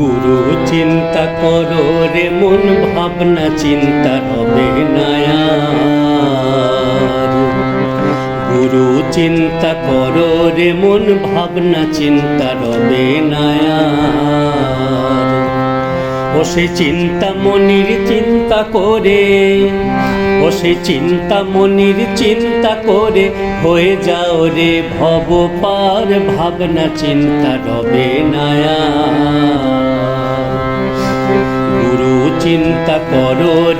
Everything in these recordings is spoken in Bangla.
গুরু চিন্তা করো রে মন, ভাবনা চিন্তা হবে নায়ার। গুরু চিন্তা করো রে মন, ভাবনা চিন্তা রবে নায়ার। ও সে চিন্তা মনির চিন্তা করে ও সে চিন্তা মনির চিন্তা করে, হয়ে যাও রে ভব পার, ভাবনা চিন্তা রবে নায়া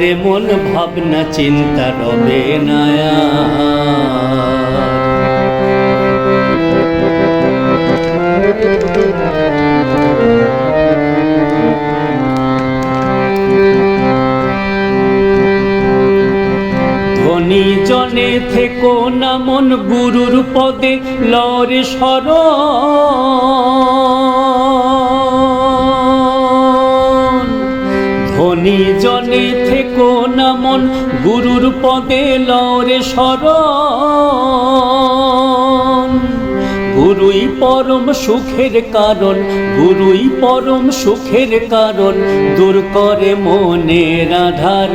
রে মন ভাবনা চিন্তা রবে নায়া। ধনী জনে থেকো না মন গুরুর পদে, লরে সর। জনে থেকো না মন, গুরুর পদে লরে সর গুরুই পরম সুখের কারণ, গুরুই পরম সুখের কারণ, দূর করে মনের আধার।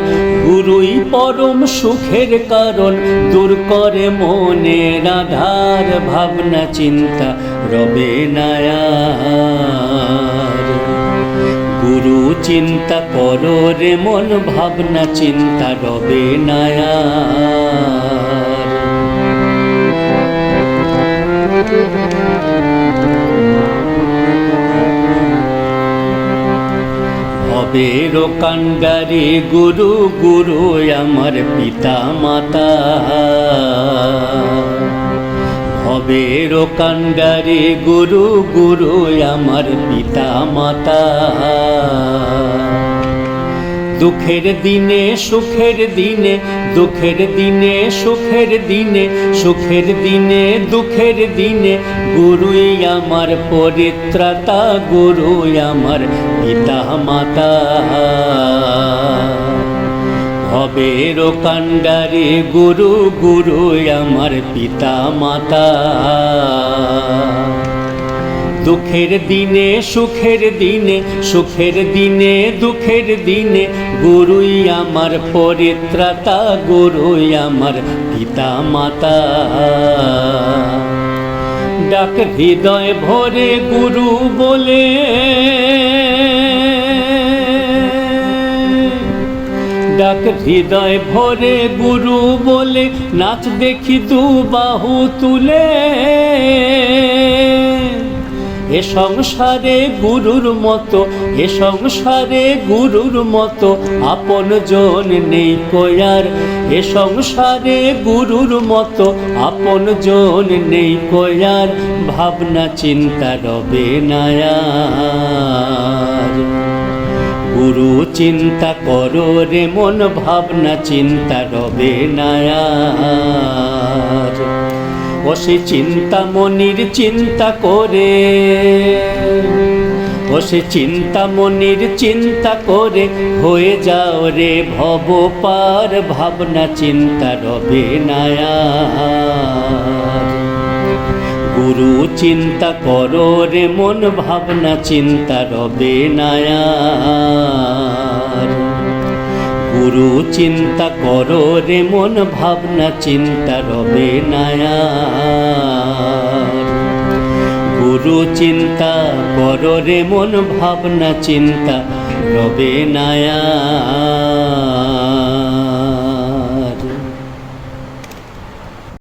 গুরুই পরম সুখের কারণ, দূর করে মনের আধার। ভাবনা, চিন্তা, রবে নায়ার। গুরু চিন্তা করো রে মন, ভাবনা চিন্তা রবে নায়ার। ভবের কাণ্ডারে গুরু গুরু আমার পিতা মাতা ভবের কাণ্ডারে গুরু গুরু আমার পিতা মাতা দুঃখের দিনে, সুখের দিনে, দুঃখের দিনে, সুখের দিনে সুখের দিনে, দুঃখের দিনে, গুরুই আমার পরিত্রাতা, গুরুই আমার পিতা মাতা ভবের কাণ্ডারে গুরু গুরু আমার পিতা মাতা দুঃখের দিনে, সুখের দিনে সুখের দিনে, দুঃখের দিনে গুরুই আমার পরিত্রাতা, গুরুই আমার পিতা মাতা ডাক হৃদয় ভরে গুরু বলে ডাক হৃদয় ভরে গুরু বলে, নাচ দেখি দু বাহু তুলে। এ সংসারে গুরুর মতো, এ সংসারে গুরুর মতো, আপন জন নেই কয়ার এ সংসারে গুরুর মতো, আপন জন নেই কয়ার ভাবনা চিন্তা রবে নায়ার গুরু চিন্তা করো রে মন, ভাবনা, চিন্তা রবে নায়ার ও সে চিন্তা মনির চিন্তা করে, ও সে চিন্তা মনির চিন্তা করে, হয়ে যাও রে ভব পার, ভাবনা, চিন্তা রবে নায়ার গুরু চিন্তা করো রে মন ভাবনা চিন্তা রবে নায়ার। গুরু চিন্তা করো রে মন ভাবনা চিন্তা রবে নায়ার। গুরু চিন্তা করো রে মন ভাবনা চিন্তা রবে নায়ার।